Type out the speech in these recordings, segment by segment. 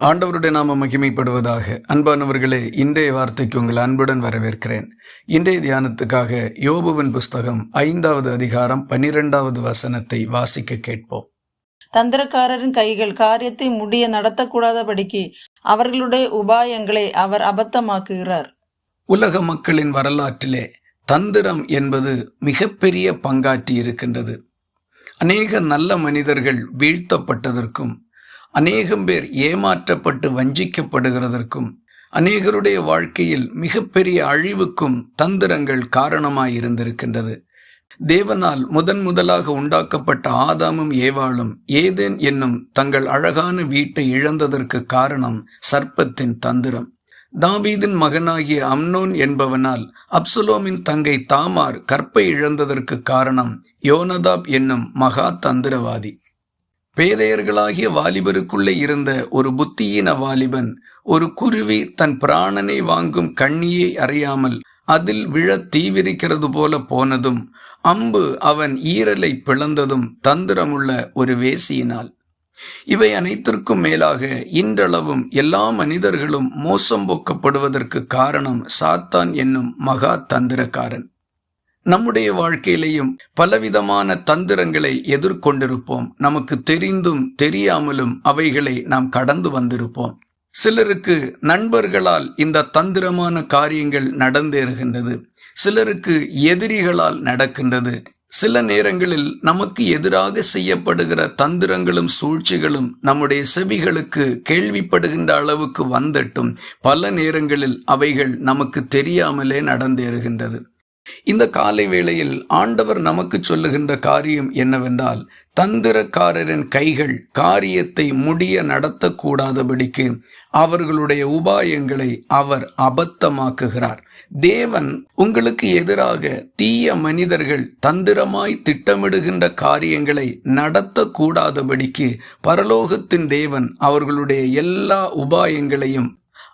ஆண்டவருடைய நாம மகிமைப்படுவதாக. அன்பானவர்களே இன்றைய வார்த்தைக்கு உங்கள் அன்புடன் வரவேற்கிறேன். இன்றைய தியானத்துக்காக யோபுவின் புஸ்தகம் ஐந்தாவது அதிகாரம் பன்னிரெண்டாவது வசனத்தை வாசிக்க கேட்போம். தந்திரக்காரரின் கைகள் காரியத்தை முடிய நடத்தக்கூடாதபடிக்கு அவர்களுடைய உபாயங்களை அவர் அபத்தமாக்குகிறார். உலக மக்களின் வரலாற்றிலே தந்திரம் என்பது மிகப்பெரிய பங்காற்றி இருக்கின்றது. அநேக நல்ல மனிதர்கள் வீழ்த்தப்பட்டதற்கும் அநேகம் பேர் ஏமாற்றப்பட்டு வஞ்சிக்கப்படுகிறதற்கும் அநேகருடைய வாழ்க்கையில் மிகப்பெரிய அழிவுக்கும் தந்திரங்கள் காரணமாய் இருந்திருக்கின்றது. தேவனால் முதன் முதலாக உண்டாக்கப்பட்ட ஆதாமும் ஏவாளும் ஏதேன் என்னும் தங்கள் அழகான வீட்டை இழந்ததற்கு காரணம் சர்ப்பத்தின் தந்திரம். தாவீதின் மகனாகிய அம்னோன் என்பவனால் அப்சுலோமின் தங்கை தாமார் கற்பை இழந்ததற்கு காரணம் யோனதாப் என்னும் மகா தந்திரவாதி. பேதையர்களாகிய வாலிபருக்குள்ளே இருந்த ஒரு புத்தியீன வாலிபன் ஒரு குருவி தன் பிராணனை வாங்கும் கண்ணியை அறியாமல் அதில் விழ தீவிரிக்கிறது போல போனதும் அம்பு அவன் ஈரலை பிளந்ததும் தந்திரமுள்ள ஒரு வேசியினால். இவை அனைத்திற்கும் மேலாக இன்றளவும் எல்லா மனிதர்களும் மோசம் போக்கப்படுவதற்கு காரணம் சாத்தான் என்னும் மகா தந்திரக்காரன். நம்முடைய வாழ்க்கையிலையும் பலவிதமான தந்திரங்களை எதிர்கொண்டிருப்போம். நமக்கு தெரிந்தும் தெரியாமலும் அவைகளை நாம் கடந்து வந்திருப்போம். சிலருக்கு நண்பர்களால் இந்த தந்திரமான காரியங்கள் நடந்தேறுகின்றது. சிலருக்கு எதிரிகளால் நடக்கின்றது. சில நேரங்களில் நமக்கு எதிராக செய்யப்படுகிற தந்திரங்களும் சூழ்ச்சிகளும் நம்முடைய செவிகளுக்கு கேள்விப்படுகின்ற அளவுக்கு வந்தட்டும். பல நேரங்களில் அவைகள் நமக்கு தெரியாமலே நடந்தேறுகின்றது. இந்த காலை வேளையில் ஆண்டவர் நமக்கு சொல்லுகின்ற காரியம் என்னவென்றால் தந்திரக்காரரின் கைகள் காரியத்தை முடிய நடத்தக்கூடாதபடிக்கு அவர்களுடைய உபாயங்களை அவர் அபத்தமாக்குகிறார். தேவன் உங்களுக்கு எதிராக தீய மனிதர்கள் தந்திரமாய் திட்டமிடுகின்ற காரியங்களை நடத்தக்கூடாதபடிக்கு பரலோகத்தின் தேவன் அவர்களுடைய எல்லா உபாயங்களையும்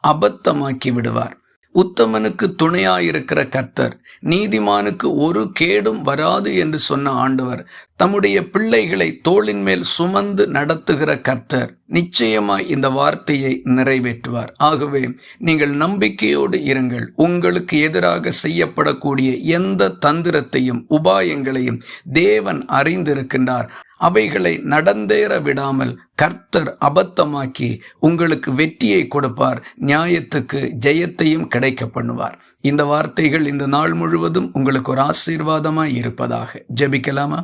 அபத்தமாக்கி விடுவார். உத்தமனுக்கு துணையாயிருக்கிற கர்த்தர். நீதிமானுக்கு ஒரு கேடும் வராது என்று சொன்ன ஆண்டவர் தம்முடைய பிள்ளைகளை தோளின் மேல் சுமந்து நடத்துகிற கர்த்தர். நிச்சயமாய் இந்த வார்த்தையை நிறைவேற்றுவார். ஆகவே நீங்கள் நம்பிக்கையோடு இருங்கள். உங்களுக்கு எதிராக செய்யப்படக்கூடிய எந்த தந்திரத்தையும் உபாயங்களையும் தேவன் அறிந்திருக்கின்றார். அவைகளை நடந்தேற விடாமல் கர்த்தர் அபத்தமாக்கி உங்களுக்கு வெற்றியை கொடுப்பார். நியாயத்துக்கு ஜெயத்தையும் கிடைக்க பண்ணுவார். இந்த வார்த்தைகள் இந்த நாள் முழுவதும் உங்களுக்கு ஒரு ஆசீர்வாதமாய் இருப்பதாக. ஜெபிக்கலாமா?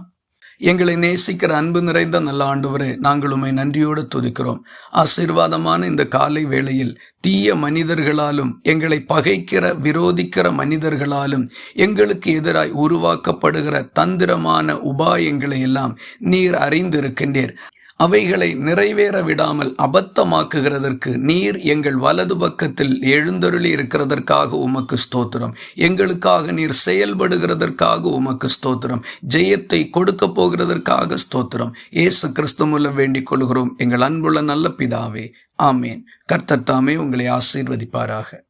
எங்களை நேசிக்கிற அன்பு நிறைந்த நல்ல ஆண்டவரே நாங்கள் உண்மை நன்றியோடு துதிக்கிறோம். ஆசீர்வாதமான இந்த காலை வேளையில் தீய மனிதர்களாலும் எங்களை பகைக்கிற விரோதிக்கிற மனிதர்களாலும் எங்களுக்கு எதிராய் உருவாக்கப்படுகிற தந்திரமான உபாயங்களை எல்லாம் நீர் அறிந்திருக்கின்றீர். அவைகளை நிறைவேற விடாமல் அபத்தமாக்குகிறதற்கு நீர் எங்கள் வலது பக்கத்தில் எழுந்தருளி இருக்கிறதற்காக உமக்கு ஸ்தோத்திரம். எங்களுக்காக நீர் செயல்படுகிறதற்காக உமக்கு ஸ்தோத்திரம். ஜெயத்தை கொடுக்க போகிறதற்காக ஸ்தோத்திரம். ஏசு கிறிஸ்து மூலம் வேண்டிக் கொள்கிறோம். எங்கள் அன்புள்ள நல்ல பிதாவே ஆமேன். கர்த்தர் தாமே உங்களை ஆசீர்வதிப்பாராக.